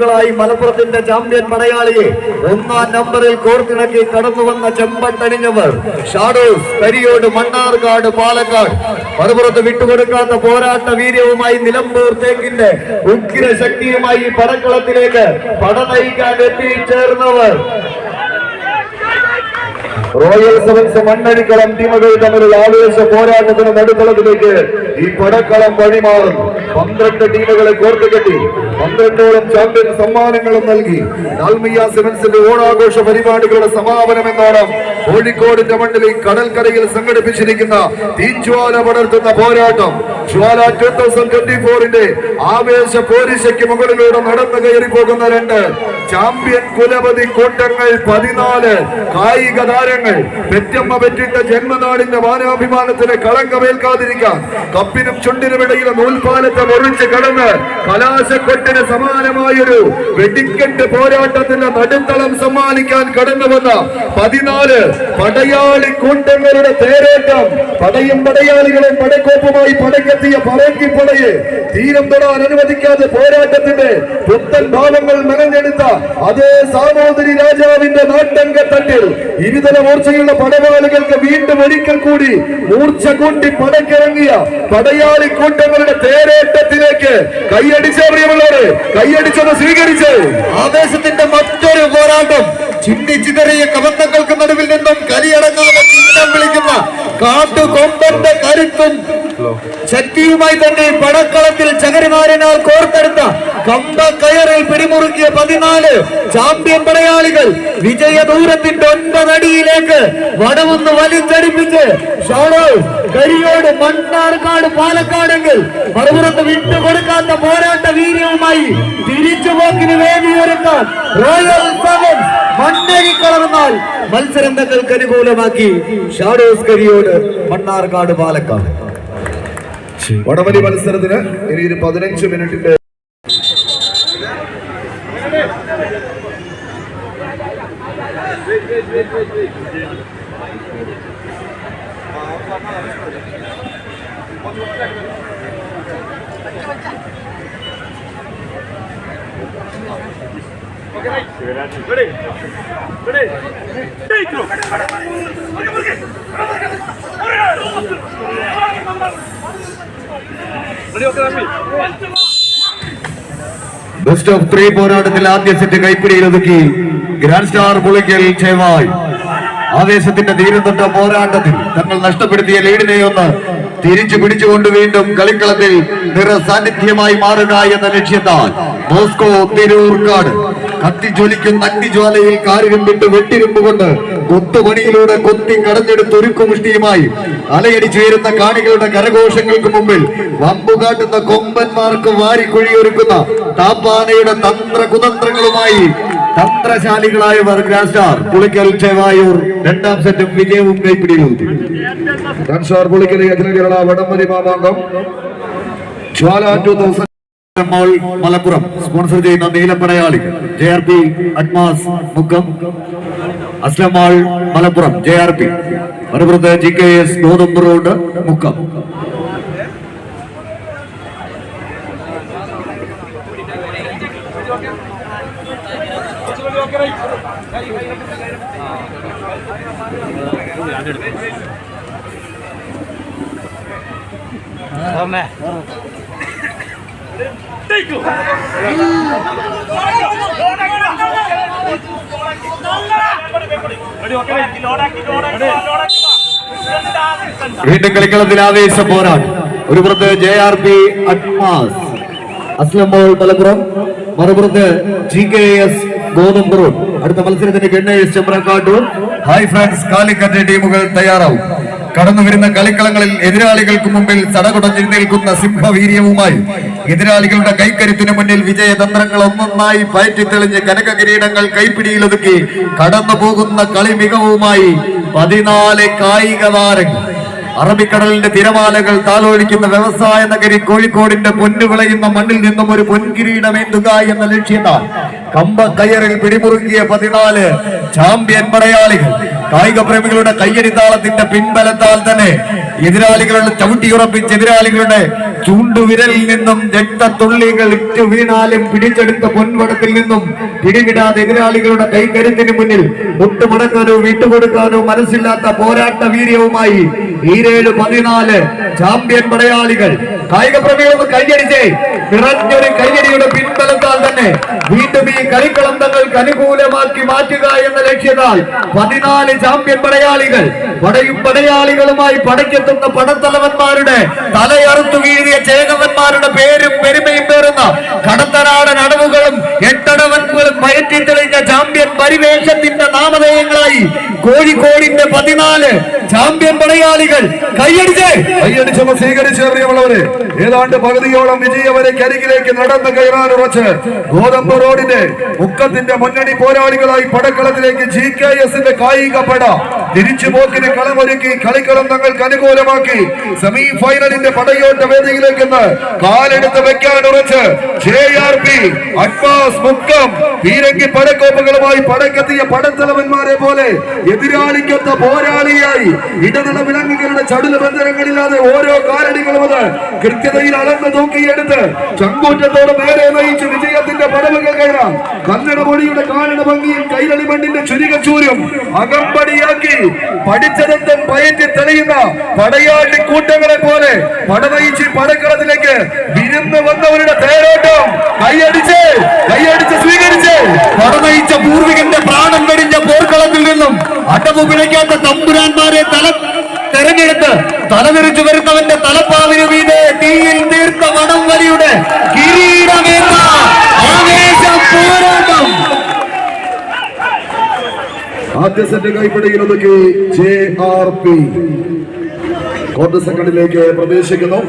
ടീമുകളായി മലപ്പുറത്തിന്റെ ചാമ്പ്യൻ പടയാളിയെ ഒന്നാം നമ്പറിൽ കോർത്തിണക്കി കടന്നു വന്ന ചെമ്പട്ടണിഞ്ഞവർ ഷാഡോസ് കരിയോട് മണ്ണാർക്കാട് പാലക്കാട്. മറുപുറത്ത് വിട്ടുകൊടുക്കാത്ത പോരാട്ട വീര്യവുമായി നിലമ്പൂർ തേക്കിന്റെ ഉഗ്ര ശക്തിയുമായി പടക്കളത്തിലേക്ക് പട നയിക്കാൻ എത്തിച്ചേർന്നവർ റോയൽ സെവൻസ് മണ്ണടിക്കളം ടീമുകൾ തമ്മിലുള്ള ആവേശ പോരാട്ടത്തിന് നടുത്തളത്തിലേക്ക് ഈ പടക്കളം വഴിമാറുന്നു പന്ത്രണ്ട് ടീമുകളെ കോർത്തു കെട്ടി. പന്ത്രണ്ടോളം ചാമ്പ്യൻ സമ്മാനങ്ങളും നൽകി. ഡാൽമിയ സെവൻസിന്റെ ഓണാഘോഷ പരിപാടികളുടെ സമാപനം എന്നോണം കോഴിക്കോടിന്റെ മണ്ണിൽ ഈ കടൽക്കരയിൽ സംഘടിപ്പിച്ചിരിക്കുന്ന തീജ്വാല പടർത്തുന്ന പോരാട്ടം. ജ്വാല ടൂ തൗസൻഡ് ട്വന്റി ഫോറിന്റെ ആവേശ പോരിശയ്ക്ക് മുകളിലൂടെ നടന്നു കയറി പോകുന്ന രണ്ട് ചാമ്പ്യൻ കുലപതി കൂട്ടങ്ങൾ പതിനാല് കായിക താരങ്ങൾ പെറ്റമ്മ പെറ്റിട്ട ജന്മനാടിന്റെ മാനാഭിമാനത്തിന് കളങ്കമേൽക്കാതിരിക്കാൻ കപ്പിനും ചുണ്ടിനും ഇടയിലെ നൂൽപാലത്തെ മുറിച്ച് കടന്ന് കലാശക്കൊട്ടിന് സമാനമായൊരു വെടിക്കെട്ട് പോരാട്ടത്തിന്റെ നടുത്തളം സമ്മാനിക്കാൻ കടന്നു വന്ന പതിനാല് പടയാളി കൂട്ടങ്ങളുടെ തേരേറ്റം. പടയും പടയാളികളും പടക്കോപ്പുമായി പടക്കെത്തിയ പറങ്കിപ്പടയെ തീരം തൊടാൻ അനുവദിക്കാതെ പോരാട്ടത്തിന്റെ പുത്തൻ ഭാവങ്ങൾ മെനഞ്ഞെടുത്ത അതേ സാമൂതിരി രാജാവിന്റെ നാട്ടങ്കത്തട്ടിൽ ഇരുതല മൂർച്ചയുള്ള പടവാളികൾക്ക് വീണ്ടും ഒരിക്കൽ കൂടി മൂർച്ച കൂട്ടി പടക്കിറങ്ങിയ പടയാളി കൂട്ടങ്ങളുടെ തേരേട്ടത്തിലേക്ക് കൈയടിച്ച പ്രിയമുള്ളവര് കൈയടിച്ചത് സ്വീകരിച്ച്. ആദേശത്തിന്റെ മറ്റൊരു പോരാട്ടം ചിന്തി ചിതറിയ കബന്ധങ്ങൾക്ക് നടുവിൽ നിന്നും കലിയടങ്ങാതെ വിളിക്കുന്ന കാട്ടുകൊമ്പന്റെ കരുത്തും ശക്തിയുമായി തന്നെ പടക്കളത്തിൽ ചകരിമാരനാൽ കോർത്തെടുത്ത കമ്പ കയറിൽ പിടിമുറുക്കിയ പതിനാല് ചാമ്പ്യൻ പടയാളികൾ വിജയ ദൂരത്തിന്റെ ഒൻപതടിയിലേക്ക് വടവുന്ന് വലിച്ചടിപ്പിച്ച് കരിയോട് മണ്ണാർക്കാട് പാലക്കാടെങ്കിൽ മറുപുറത്ത് വിട്ടുകൊടുക്കാത്ത പോരാട്ട വീര്യവുമായി തിരിച്ചുപോക്കിന് വേദിയൊരുക്കാൻ റോയൽ സെവൻസ് മണ്ണേരി കളർന്നാൽ മത്സരം തങ്ങൾക്ക് അനുകൂലമാക്കി ഷാഡോസ് കരിയോട് മണ്ണാർക്കാട് പാലക്കാട്. വടവലി മത്സരത്തിന് ഇനി ഒരു പതിനഞ്ച് മിനിറ്റിന്റെ ബെസ്റ്റ് ഓഫ് ത്രീ പോരാട്ടത്തിൽ ആദ്യ സെറ്റ് കൈപ്പിടിയിൽ ഒതുക്കി ഗ്രാൻഡ് സ്റ്റാർ പുളിക്കൽ ചേവായ് ആവേശത്തിന്റെ തീരത്തൊട്ട പോരാട്ടത്തിൽ തങ്ങൾ നഷ്ടപ്പെടുത്തിയ ലീഡിനെ ഒന്ന് തിരിച്ചു പിടിച്ചുകൊണ്ട് വീണ്ടും കളിക്കളത്തിൽ നിറസാന്നിധ്യമായി മാറുക എന്ന ലക്ഷ്യത്താൽ മോസ്കോ തിരൂർക്കാട് കത്തിജ്വലിക്കുന്ന അഗ്നിജ്വാലയിൽ കാരുകമ്പിട്ട് വെട്ടിരുമ്പ് കൊണ്ട് കൊത്തുപണിയിലൂടെ കൊത്തി കടഞ്ഞെടുത്ത് ഒരുക്കുമുഷ്ടിയുമായി അലയടിച്ചുയരുന്ന കാണികളുടെ കരഘോഷങ്ങൾക്ക് മുമ്പിൽ വമ്പുകാട്ടുന്ന കൊമ്പന്മാർക്ക് വാരിക്കുഴിയൊരുക്കുന്ന താപ്പാനയുടെ തന്ത്ര കുതന്ത്രങ്ങളുമായി തന്ത്രശാലികളായ വർഗ്രാസ്റ്റാർ സ്റ്റാർ പുളിക്കൽ ചെവായൂർ രണ്ടാം സെറ്റും വിജയവും കൈപ്പിടിയിലൂത്തി star Pulikkal Akhila Kerala Mamangam. Jwala two thousand mall Malappuram. Sponsor ചെയ്യുന്ന നീലപ്പടയാളി ജെ ആർ പി അഡ്മാസ് മുക്കം അസ്ലമാൾ മലപ്പുറം ജെ ആർ പി മലപ്പുറത്ത് ജി കെ എസ് ഗോതമ്പ് റോഡ് മുക്കം വീണ്ടും കളിക്കളത്തിൽ ആവേശ പോരാട്ടം. ഒരു പുറത്ത് ജെ ആർ പി അഡ്മാസ് അസ്ലംബോൾ മലപ്പുറം മറുപുറത്ത് ജി കെ എസ് ഗോതമ്പ് റോഡ്. അടുത്ത മത്സരത്തിന് S Chembrakkattur. Hi friends Calicut ടീമുകൾ തയ്യാറാവും. കടന്നു വരുന്ന കളിക്കളങ്ങളിൽ എതിരാളികൾക്ക് മുമ്പിൽ സടകുടഞ്ഞു നിൽക്കുന്ന സിംഹവീര്യവുമായി എതിരാളികളുടെ കൈക്കരുത്തിനു മുന്നിൽ വിജയതന്ത്രങ്ങൾ ഒന്നൊന്നായി പയറ്റി തെളിഞ്ഞ് കനക കിരീടങ്ങൾ കൈപ്പിടിയിലൊതുക്കി കടന്നു പോകുന്ന കളി മികവുമായി പതിനാല് കായിക താരങ്ങൾ. അറബിക്കടലിന്റെ തിരമാലകൾ താലോലിക്കുന്ന വ്യവസായ നഗരി കോഴിക്കോടിന്റെ പൊന്നു വിളയുന്ന മണ്ണിൽ നിന്നും ഒരു പൊൻകിരീടമേന്തുക എന്ന ലക്ഷ്യത്താൽ കമ്പ കയറിൽ പിടിമുറുക്കിയ പതിനാല് ചാമ്പ്യൻ പടയാളികൾ കായിക പ്രേമികളുടെ കയ്യടിത്താളത്തിന്റെ പിൻബലത്താൽ തന്നെ എതിരാളികളുടെ ചവിട്ടിയുറപ്പിച്ച് എതിരാളികളുടെ ചൂണ്ടുവിരലിൽ നിന്നും രക്തത്തുള്ളികൾ ഇറ്റു വീണാലും പിടിച്ചെടുത്ത പൊൻവടത്തിൽ നിന്നും പിടിവിടാതെ എതിരാളികളുടെ കൈകരുത്തിന് മുന്നിൽ മുട്ടുമടക്കാനോ വിട്ടുകൊടുക്കാനോ മനസ്സില്ലാത്ത പോരാട്ട വീര്യവുമായി ഈരേഴ് പതിനാല് ചാമ്പ്യൻ പടയാളികൾ കായിക പ്രമേയം കൈയടിച്ചേ നിറഞ്ഞൊരു കൈയടിയുടെ പിൻബലത്താൽ തന്നെ വീണ്ടും ഈ കളിക്കളം തങ്ങൾക്ക് അനുകൂലമാക്കി മാറ്റുക എന്ന ലക്ഷ്യത്താൽ പതിനാല് ചാമ്പ്യൻ പടയാളികൾ പടയും പടയാളികളുമായി പടയ്ക്കെത്തുന്ന പടത്തലവന്മാരുടെ തലയറുത്തു വീഴിയ ചേകവന്മാരുടെ പേരും പെരുമയും പേറുന്ന കടത്തനാടൻ അടവുകളും എട്ടടവൻകളും പയറ്റി തെളിഞ്ഞ ചാമ്പ്യൻ പരിവേഷത്തിന്റെ നാമധേയങ്ങളായി കോഴിക്കോടിന്റെ പതിനാല് ചാമ്പ്യൻ പടയാളികൾ. കൈയടിച്ചേ. കൈയടിച്ചവ സ്വീകരിച്ചേറിയവളവര് ഏതാണ്ട് പകുതിയോളം വിജയവരെ കരികിലേക്ക് നടന്ന് കയറാൻ ഉറച്ച് ഗോതമ്പ് റോഡിന്റെ മുക്കത്തിന്റെ മുന്നണി പോരാളികളായി പടക്കളത്തിലേക്ക് ജി കെ എസിന്റെ കായിക പട തിരിച്ചുപോക്കിന് കളമൊരുക്കി കളിക്കളം തങ്ങൾക്ക് അനുകൂലമാക്കി സെമി ഫൈനലിന്റെ പടയോട്ട വേദിയിലേക്ക് കാലെടുത്ത് വെക്കാൻ ഉറച്ച് ജെ ആർ പി അഡ്വാസ് മുക്കം പീരങ്കി പടക്കോപ്പുകളുമായി പടക്കെത്തിയ പടത്തലവന്മാരെ പോലെ എതിരാളിക്കൊത്ത പോരാളിയായി ഇടനില വിലങ്ങുകളുടെ ചടുല ബന്ധനങ്ങളില്ലാതെ ഓരോ കാലടികളും അത് കൃത്യതയിൽ അളന്ന് തൂക്കിയെടുത്ത് ചങ്കൂറ്റത്തോടെ നേരെ നയിച്ച് വിജയത്തിന്റെ പടവുകൾ കയറാം കന്നഡ മൊഴിയുടെ കാരണ ഭംഗിയും കൈരളി മണ്ണിന്റെ ചുരികച്ചൂരും അകമ്പടിയാക്കി പഠിച്ചതെന്തും പയറ്റി തെളിയുന്ന പടയാളി കൂട്ടങ്ങളെ പോലെ പടനയിച്ച് പടക്കളത്തിലേക്ക് വിരുന്ന് വന്നവരുടെ തേരോട്ടം. കൈയടിച്ച് കൈയടിച്ച് സ്വീകരിച്ച്. പടനയിച്ച പൂർവികന്റെ പ്രാണൻ വെടിഞ്ഞ അടവ് പിഴയ്ക്കാത്ത തമ്പുരാന്മാരെ തല തെരഞ്ഞെടുത്ത് തലതിരിച്ചു വരുന്നവന്റെ തലപ്പാവിന് മീതെ തീയിൽ തീർത്ത വടം വലിയുടെ ആദ്യ സെറ്റ് കൈപ്പിടിയിൽ ഒതുക്കി ജെ ആർ പി. ക്വാർട്ടർ സെക്കൻഡിലേക്ക് പ്രവേശിക്കുന്നു.